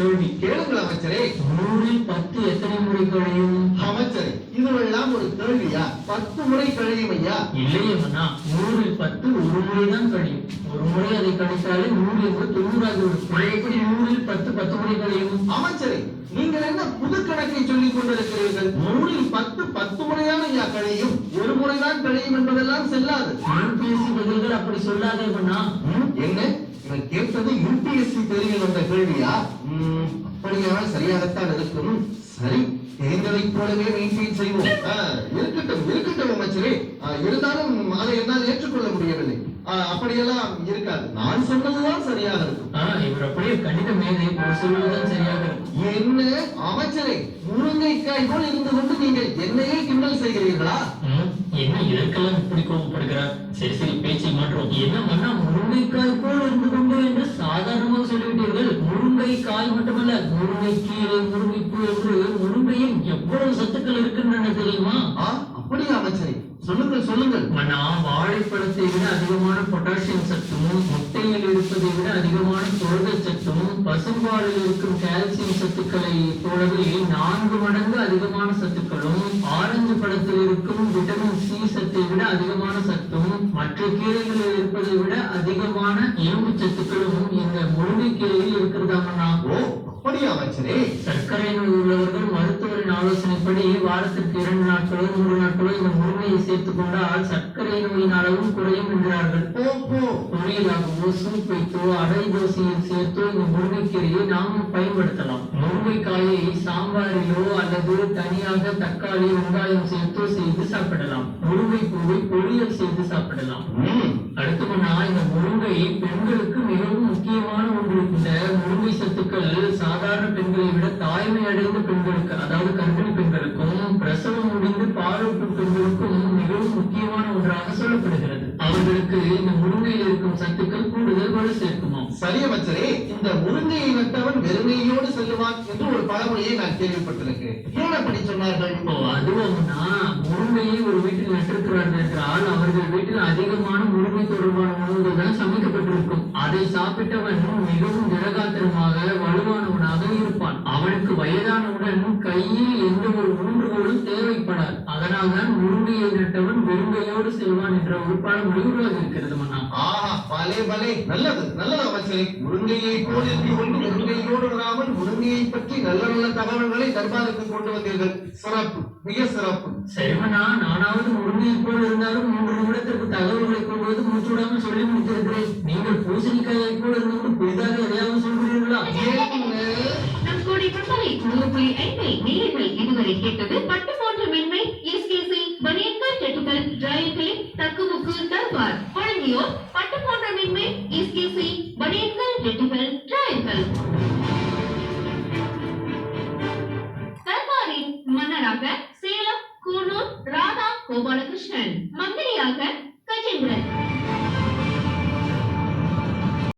கேள்வி கேளுங்கள் அமைச்சரே. நூறில் பத்து எத்தனை முறை கழியும்? அமைச்சரே இதுவெல்லாம் ஒரு கேள்வியா? பத்து முறை கழியும் ஐயா இல்லையே மன்னா நூறில் பத்து ஒரு முறை தான் கழியும். ஒரு முறை அதை கழித்தாலே நூறு என்பது தொண்ணூறாகிவிடும் இதை எப்படி நூறில் பத்து பத்து முறை கழியும்? அமைச்சரே நீங்கள் என்ன புது கணக்கை சொல்லிக் கொண்டிருக்கிறீர்கள்? நூறில் பத்து பத்து முறையான ஐயா கழியும். ஒரு முறைதான் கழியும் என்பதெல்லாம் செல்லாது. யூபிஎஸ்சி பதில்கள் அப்படி சொல்லாதே ம், என்ன? நான் கேட்டது யூபிஎஸ்சி தேர்வில் வந்த கேள்வியா? ம், அப்படியானால் சரியாகத்தான் இருக்கும். சரி தெரிந்ததைப் போலவே மெயின்டைன் செய்வோம். இருக்கட்டும் இருக்கட்டும் அமைச்சரே. இருந்தாலும் அதை என்னால் ஏற்றுக்கொள்ள முடியவில்லை. அப்படியெல்லாம் இருக்காது. நான் சொன்னதுதான் சரியாக இருக்கும். இவர் அப்படியே கணித மேதை சொல்வதுதான் சரியாக இருக்கும். என்ன? அமைச்சரே முருங்கைக்காய் போல் இருந்து கொண்டு நீங்கள் என்னையே கிண்டல் செய்கிறீர்களா? என்ன இதற்கெல்லாம் இப்படி கோபப்படுகிறார்? சரி சரி பேச்சை மாற்றுவோம். என்ன மன்னா முருங்கைக்காய் போல் இருந்து கொண்டு என்று சாதாரணமாக சொல்லிவிட்டீர்கள். முருங்கைக்காய் மட்டுமல்ல முருங்கைக்கீரை முருங்கைப்பூ என்று முருங்கையில் எவ்வளவு சத்துக்கள் இருக்கின்றன தெரியுமா ஆ, அப்படியா அமைச்சரே சொல்லுங்கள். மன்னா வாழைப்பழத்தை விட அதிகமான பொட்டாசியம் சத்தும் முட்டையில் இருப்பதை விட அதிகமான புரத சத்தும் பசும்பாலில் இருக்கும் கால்சியம் சத்துக்களை போலவே நான்கு மடங்கு அதிகமான சத்துக்களும் ஆரஞ்சு பழத்தில் இருக்கும் விட்டமின் சி சத்தை விட அதிகமான சத்தும் மற்ற கீரைகளில் இருப்பதை விட அதிகமான இரும்பு சத்துக்களும் இந்த முருங்கைக்கீரையில் இருக்கிறதாமண்ணா ஓ அப்படியா அமைச்சரே சர்க்கரை நோய் உள்ளவர்கள் மருத்துவரின் ஆலோசனைப்படி வாரத்திற்கு இரண்டு நாட்களோ மூன்று நாட்களோ இந்த முருங்கையை சேர்த்துக் கொண்டால் சர்க்கரை நோயின் அளவும் குறையும் என்கிறார்கள். பொரியலாகவோ சூப் வைத்தோ அடை தோசையில் சேர்த்தோ இந்த முருங்கைக்கீரையை நாம் பயன்படுத்தலாம். முருங்கைக்காயை சாம்பாரிலோ அல்லது தனியாக தக்காளி வெங்காயம் சேர்த்தோ செய்து சாப்பிடலாம். முருங்கை பூவை பொரியல் செய்து சாப்பிடலாம். ம். அடுத்தவனா இந்த முருங்கை பெண்களுக்கு மிகவும் முக்கியமான ஒன்று. இந்த முருங்கை சத்துக்கள் சாதாரண பெண்களை விட தாய்மை அடைந்த அவர்களுக்கு இந்த முருங்கையில் இருக்கும் சத்துக்கள் கூடுதல் வலு சேர்க்குமாம் சரி அமைச்சரே இந்த முருங்கையை நட்டவன் வெறுமையோடு செல்லுவான் என்று ஒரு பழமொழியை நான் கேள்விப்பட்டிருக்கிறேன். ஏன் அப்படி சொன்னார்கள்? இப்போ அதுவும்னா முருங்கையை ஒரு வீட்டில் நட்டிருக்கிறார்கள் என்றால் அவர்கள் வீட்டில் அதிகமான முருங்கை தொடர்பான உணவுகள் தான் சமைக்கப்பட்டிருக்கும். அதை சாப்பிட்டவன் மிகவும் திடகாத்திரமாக வலுவானவனாக இருப்பான். அவனுக்கு வயதானவுடன் கையில் எந்த ஒரு ஊன்றுகோலும் தேவைப்படாது அதனால் தான் முருங்கையை நட்டவன் வெறுங்கையோடு செல்வான் என்ற ஒரு பழமொழி உருவாகி இருக்கிறது மன்னா. ஆஹா பலே பலே. நல்லது நல்லது அமைச்சரே முருங்கையை போல் இருந்து கொண்டு முருங்கையோடு வராமல் முருங்கையை பற்றி நல்ல நல்ல தகவல்களை தர்பாருக்கு கொண்டு வந்தீர்கள். சிறப்பு மிக சிறப்பு. சரிமண்ணா நானாவது முருங்கையை போல் இருந்தாலும் மூன்று நிமிடத்திற்கு தகவல்களை கொண்டு வந்து மூச்சு விடாமல் சொல்லி முடித்திருக்கிறேன். நீங்கள் பூசணிக்காயை போல் இருந்து புதிதாக எதையாவது சொல்கிறீர்களா? என்ன நம் கோடி பண்பலை நூறு புள்ளி ஐந்தை நேயர்கள் இதுவரை கேட்டது பட்டு பனியன்கள் ஜெட்டுகள் டிராயர்களின் தக்குமுக்கு தர்பார் வழங்கியோர் பட்டு போன்ற மென்மை எஸ்கேசி பனியன்கள் ஜெட்டுகள் டிராயர்கள் தர்பாரின் மன்னராக சேலம் கூனூர் ராதா கோபாலகிருஷ்ணன். மந்திரியாக